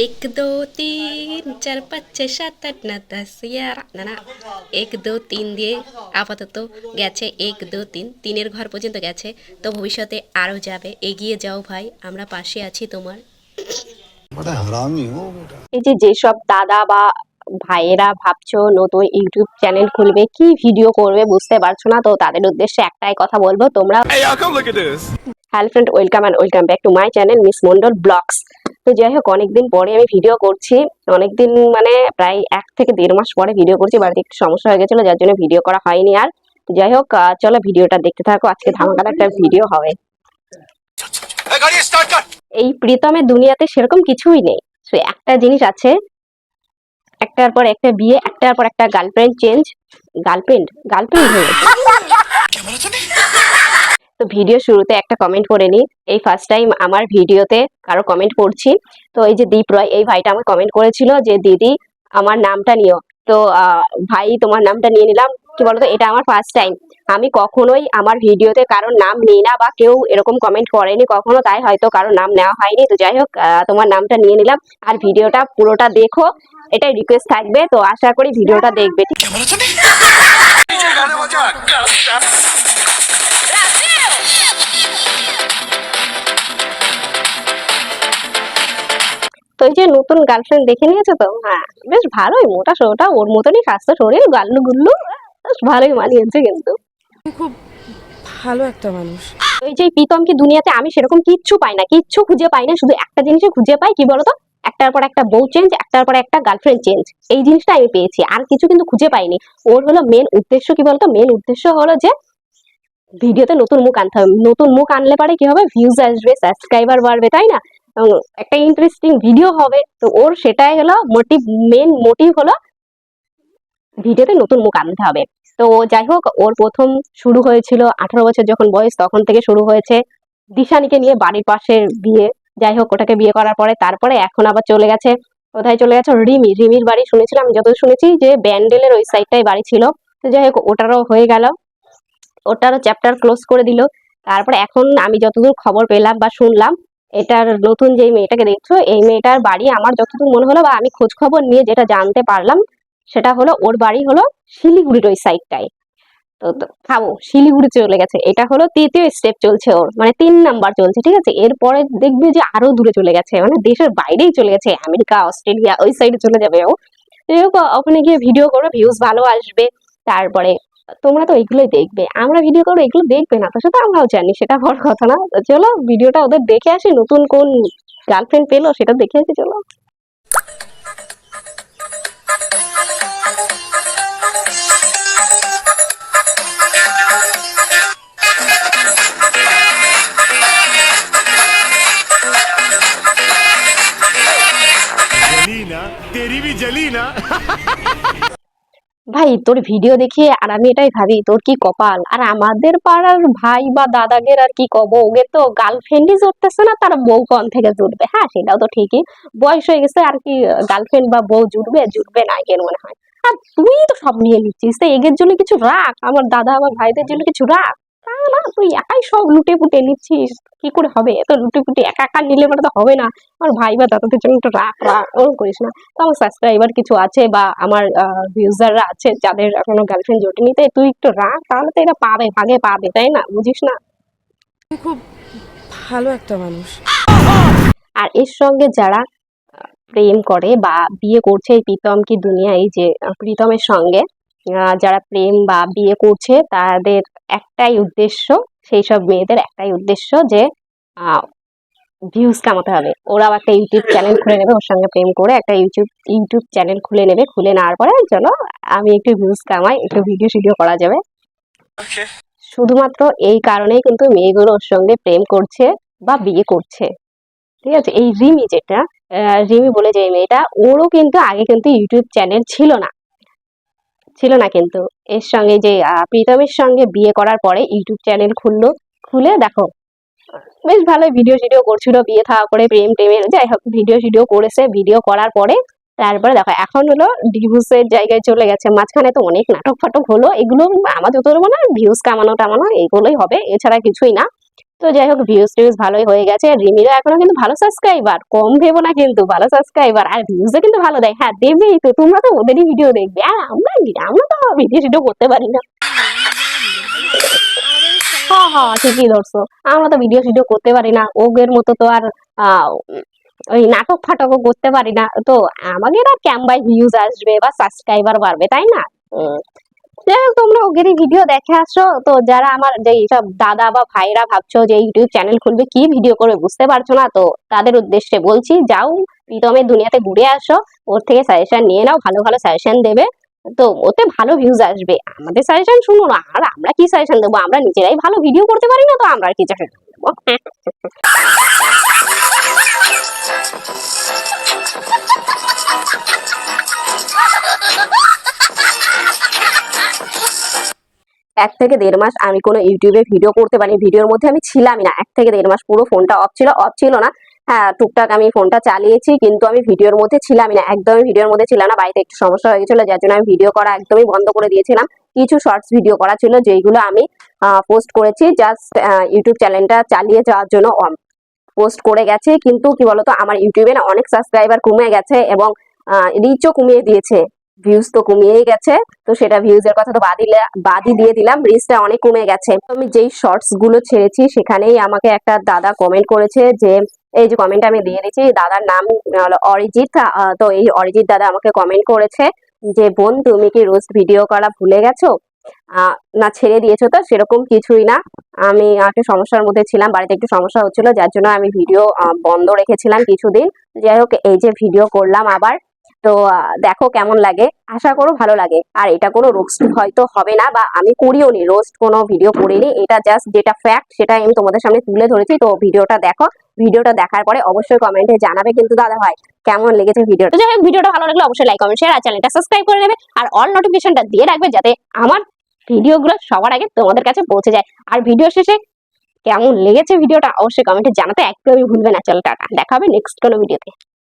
एक दो তিন চার পাঁচ ছয় সাত আট না দশ এগারো না না এক দো তিন দিয়ে আপাতত গেছে এক দো তিন তিনের ঘর পর্যন্ত গেছে তো ভবিষ্যতে আরও যাবে এগিয়ে যাও ভাই আমরা পাশে আছি তোমার बड़ा हरामी हो बेटा এই যে যেসব দাদা বা ভাইয়েরা ভাবছো নতুন ইউটিউব চ্যানেল খুলবে কি ভিডিও করবে বুঝতে পারছো না তো তাদের উদ্দেশ্যে একটাই কথা বলবো তোমরা Hey, y'all, come look at this. Hello friend welcome and welcome back to my channel miss Mondal blogs তো যাই হোক অনেকদিন পরে আমি ভিডিও করছি। অনেকদিন মানে প্রায় এক থেকে দেড় মাস পরে ভিডিও করছি বাড়িতে একটু সমস্যা হয়ে গেছিল যার জন্য ভিডিও করা হয়নি আর। তো যাই হোক চলো ভিডিওটা দেখতে থাকো আজকে ধামাকার একটা ভিডিও হবে। এই প্রীতমের দুনিয়াতে সেরকম কিছুই নেই। একটা জিনিস আছে একটার পর একটা বিয়ে একটার পর একটা গার্লফ্রেন্ড চেঞ্জ গার্লফ্রেন্ড গার্লফ্রেন্ড হয়ে গেছে। তো ভিডিও শুরুতে একটা কমেন্ট করে নিই। এই ফার্স্ট টাইম আমার ভিডিওতে কারও কমেন্ট পড়ছি তো এই যে দীপ রয় এই ভাইটা আমার কমেন্ট করেছিল যে দিদি আমার নামটা নিও। তো আহ, ভাই তোমার নামটা নিয়ে নিলাম। কি বলতো এটা আমার ফার্স্ট টাইম আমি কখনোই আমার ভিডিওতে কারোর নাম নিই না বা কেউ এরকম কমেন্ট করেনি কখনো তাই হয়তো কারোর নাম নেওয়া হয়নি। তো যাই হোক আহ, তোমার নামটা নিয়ে নিলাম। আর ভিডিওটা পুরোটা দেখো। এটাই রিকোয়েস্ট থাকবে। তো আশা করি ভিডিওটা দেখবে। ঠিক তো এই যে নতুন গার্লফ্রেন্ড দেখে নিয়েছো তো? হ্যাঁ বেশ ভালোই মোটা সোটা ওর মতনই স্বাস্থ্য শরীর গাল্লু গুল্লু বেশ ভালোই মানিয়েছে কিন্তু। খুব ভালো একটা মানুষ। এই যে প্রীতম কি দুনিয়াতে আমি সেরকম কিচ্ছু পাই না কিচ্ছু খুঁজে পাই না শুধু একটা জিনিসই খুঁজে পাই কি বলতো? একটার পর একটা বউ চেঞ্জ একটার পর একটা গার্লফ্রেন্ড চেঞ্জ এই জিনিসটা আমি পেয়েছি আর কিছু কিন্তু খুঁজে পাইনি। ওর হলো মেন উদ্দেশ্য কি বলতো? মেন উদ্দেশ্য হলো যে ভিডিওতে নতুন মুখ আনতে হবে। নতুন মুখ আনলে পারে কি হবে? ভিউজ আসবে সাবস্ক্রাইবার বাড়বে তাই না? একটা ইন্টারেস্টিং ভিডিও হবে। তো ওর সেটাই হলো মোটিভ মেন মোটিভ হলো ভিডিওতে নতুন মুখ আনতে হবে। তো যাই হোক, ওর প্রথম শুরু হয়েছিল আঠারো বছর যখন বয়স, তখন থেকে শুরু হয়েছে দিশানিকে নিয়ে বাড়ির পাশের বিয়ে। যাই হোক, ওটাকে বিয়ে করার পরে তারপরে এখন আবার চলে গেছে, কোথায় চলে গেছে? রিমি, রিমির বাড়ি শুনেছিলাম যতদূর শুনেছি যে ব্যান্ডেলের ওই সাইডটাই বাড়ি ছিল। তো যাই হোক, ওটারও হয়ে গেল। ওটারও চ্যাপ্টার ক্লোজ করে দিল। তারপরে এখন আমি যতদূর খবর পেলাম বা শুনলাম এটার নতুন যে মেয়েটাকে দেখছ, এই মেয়েটার বাড়ি আমার যতদূর মনে হলো বা আমি খোঁজ খবর নিয়ে যেটা জানতে পারলাম, সেটা হলো ওর বাড়ি হলো শিলিগুড়ির ওই সাইডটায় তো খাব শিলিগুড়ি চলে গেছে। এটা হলো তৃতীয় স্টেপ চলছে ওর মানে তিন নাম্বার চলছে, ঠিক আছে? এরপরে দেখবে যে আরও দূরে চলে গেছে মানে দেশের বাইরেই চলে গেছে, আমেরিকা, অস্ট্রেলিয়া, ওই সাইডে চলে যাবে ও। যাই ওখানে গিয়ে ভিডিও করবে ভিউজ ভালো আসবে, তারপরে তোমরা তো এগুলোই দেখবে আমরা ভিডিও করবো এগুলো দেখবে না তো সেটা আমরাও জানি সেটা বড় কথা না তো চলো ভিডিওটা ওদের দেখে আসি নতুন কোন গার্লফ্রেন্ড পেলো সেটা দেখে আসি চলো जली ना तेरी भी जली ना ভাই, তোর ভিডিও দেখে আর আমি এটাই ভাবি, তোর কি কপাল? আর আমাদের পাড়ার ভাই বা দাদাগের আর কি কব? ওদের তো গার্লফ্রেন্ডই জুটতেছে না, তার বউ কন থেকে জুটবে? হ্যাঁ সেটাও তো ঠিকই। বয়স হয়ে গেছে, আর কি গার্লফ্রেন্ড বা বউ জুটবে জুটবে না কেন মনে হয়। আর তুই তো সব নিয়ে নিচ্ছিস, তো এগের জন্য কিছু রাখ, আমার দাদা, আমার ভাইদের জন্য কিছু রাখ। তা না তুই একাই সব লুটে পুটে নিচ্ছিস। কি করে হবে? এত লুটে পুটে একা একা নিলে পরে তো হবে না। আমার ভাই বা দাদাদের জন্য একটু রাখ রাখ ওরকম করিস না। তো আমার সাবস্ক্রাইবার কিছু আছে বা আমার ভিউজাররা আছে যাদের এখনও গার্লফ্রেন্ড জোটেনি তাই তুই একটু রাখ তাহলে তো এটা পাবে ভাগে পাবে তাই না? বুঝিস না? খুব ভালো একটা মানুষ। আর এর সঙ্গে যারা প্রেম করে বা বিয়ে করছে এই প্রীতম কি দুনিয়া এই যে প্রীতমের সঙ্গে যারা প্রেম বা বিয়ে করছে তাদের একটাই উদ্দেশ্য সেই সব মেয়েদের একটাই উদ্দেশ্য যে ভিউজ কামাতে হবে। ওরাও একটা ইউটিউব চ্যানেল খুলে নেবে ওর সঙ্গে প্রেম করে একটা ইউটিউব ইউটিউব চ্যানেল খুলে নেবে খুলে নেওয়ার পরে চলো আমি একটু ভিউজ কামাই একটু ভিডিও শিডিও করা যাবে। শুধুমাত্র এই কারণেই কিন্তু মেয়েগুলো ওর সঙ্গে প্রেম করছে বা বিয়ে করছে। ঠিক আছে? এই রিমি যেটা রিমি বলে যে মেয়েটা ওরও কিন্তু আগে কিন্তু ইউটিউব চ্যানেল ছিল না। ছিল না কিন্তু। এর সঙ্গে যে প্রীতমের সঙ্গে বিয়ে করার পরে ইউটিউব চ্যানেল খুললো, খুলে দেখো। বেশ ভালো ভিডিও ভিডিও করছিল, বিয়ে থাকা করে প্রেম টেমের যাই হোক ভিডিও টিডিও করেছে ভিডিও করার পরে তারপরে দেখো, এখন হলো ডিভোর্সের জায়গায় চলে গেছে। মাঝখানে তো অনেক নাটক ফাটক হলো, এগুলো আমার যত না ভিউজ কামানো টামানো এগুলোই হবে, এছাড়া কিছুই না। তো যাই হোক ভিউজ টিউজ ভালোই হয়ে গেছে। রিমিরও এখনও কিন্তু ভালো সাবস্ক্রাইবার কম ভেবো না কিন্তু ভালো সাবস্ক্রাইবার আর ভিউজও কিন্তু ভালো দেয়। হ্যাঁ দেবেই তো। তোমরা তো ওদেরই ভিডিও দেখবে। আর আমরা আমরা তো ভিডিও ভিডিও করতে পারি না। হ্যাঁ হ্যাঁ ঠিকই ধরছো। আমরা তো ভিডিও ভিডিও করতে পারি না। ওগের মতো তো আর ওই নাটক ফাটকও করতে পারি না। তো আমাদের আর ক্যাম্বাই ভিউজ আসবে বা সাবস্ক্রাইবার বাড়বে, তাই না? যাই তোমরা ওগেরই ভিডিও দেখে আসো। তো যারা আমার যে সব দাদা বা ভাইরা ভাবছ যে ইউটিউব চ্যানেল খুলবে, কি ভিডিও করবে বুঝতে পারছ না? তো তাদের উদ্দেশ্যে বলছি, যাও প্রীতমের দুনিয়াতে ঘুরে আসো। ওর থেকে সাজেশন নিয়ে নাও, ভালো ভালো সাজেশন দেবে। তো ওতে ভালো ভিউজ আসবে। আমাদের সাজেশন শুনো না, আর আমরা কি সাজেশন দেবো? আমরা নিজেরাই ভালো ভিডিও করতে পারি না, তো আমরা কি সাজেশন দেবো? এক থেকে দেড় মাস আমি কোনো ইউটিউবে ভিডিও করতে পারি ভিডিওর মধ্যে আমি ছিলামই না। এক থেকে দেড় মাস পুরো ফোনটা অফ ছিল অফ ছিল না। হ্যাঁ টুকটাক আমি ফোনটা চালিয়েছি, কিন্তু আমি ভিডিওর মধ্যে ছিলামই না। একদমই ভিডিওর মধ্যে ছিলাম না। বাড়িতে একটু সমস্যা হয়ে গেছিল, যার জন্য আমি ভিডিও করা একদমই বন্ধ করে দিয়েছিলাম। কিছু শর্টস ভিডিও করা ছিল, যেইগুলো আমি পোস্ট করেছি জাস্ট ইউটিউব চ্যানেলটা চালিয়ে যাওয়ার জন্য পোস্ট করে গেছে। কিন্তু কি বলতো, আমার ইউটিউবে না অনেক সাবস্ক্রাইবার কমে গেছে এবং রিচও কমিয়ে দিয়েছে। ভিউজ তো কমিয়েই গেছে। তো সেটা ভিউজ এর কথা তো বাদই লে- বাদই দিয়ে দিলাম রিচটা অনেক কমে গেছে। আমি যেই শর্টসগুলো ছেড়েছি, সেখানেই আমাকে একটা দাদা কমেন্ট করেছে যে, এই যে কমেন্ট আমি দিয়ে দিয়েছি দাদার নাম হলো অরিজিৎ তো এই অরিজিৎ দাদা আমাকে কমেন্ট করেছে যে, বোন, তুমি কি রোজ ভিডিও করা ভুলে গেছো? না, ছেড়ে দিয়েছ তো, সেরকম কিছুই না। আমি একটা সমস্যার মধ্যে ছিলাম, বাড়িতে একটু সমস্যা হচ্ছিল, যার জন্য আমি ভিডিও বন্ধ রেখেছিলাম কিছুদিন। যাই হোক, এই যে ভিডিও করলাম আবার তো দেখো কেমন লাগে। আশা করো ভালো লাগে। আর এটা কোনো রোস্ট হয়তো হবে না বা আমি করিও নি। রোস্ট কোনো ভিডিও করিনি। এটা জাস্ট যেটা ফ্যাক্ট সেটা আমি তোমাদের সামনে তুলে ধরেছি। তো ভিডিওটা দেখো। ভিডিওটা দেখার পরে অবশ্যই কমেন্টে জানাবে কিন্তু দাদা ভাই, কেমন লেগেছে ভিডিওটা যাই হোক ভিডিওটা ভালো লাগলে অবশ্যই লাইক কমেন্ট শেয়ার আর চ্যানেলটা সাবস্ক্রাইব করে নেবে। আর অল নোটিফিকেশনটা দিয়ে রাখবে যাতে আমার ভিডিওগুলো সবার আগে তোমাদের কাছে পৌঁছে যায়। আর ভিডিও শেষে কেমন লেগেছে ভিডিওটা অবশ্যই কমেন্টে জানাতে একদমই ভুলবে না। চলো, টাটা। দেখা হবে নেক্সট কোনো ভিডিওতে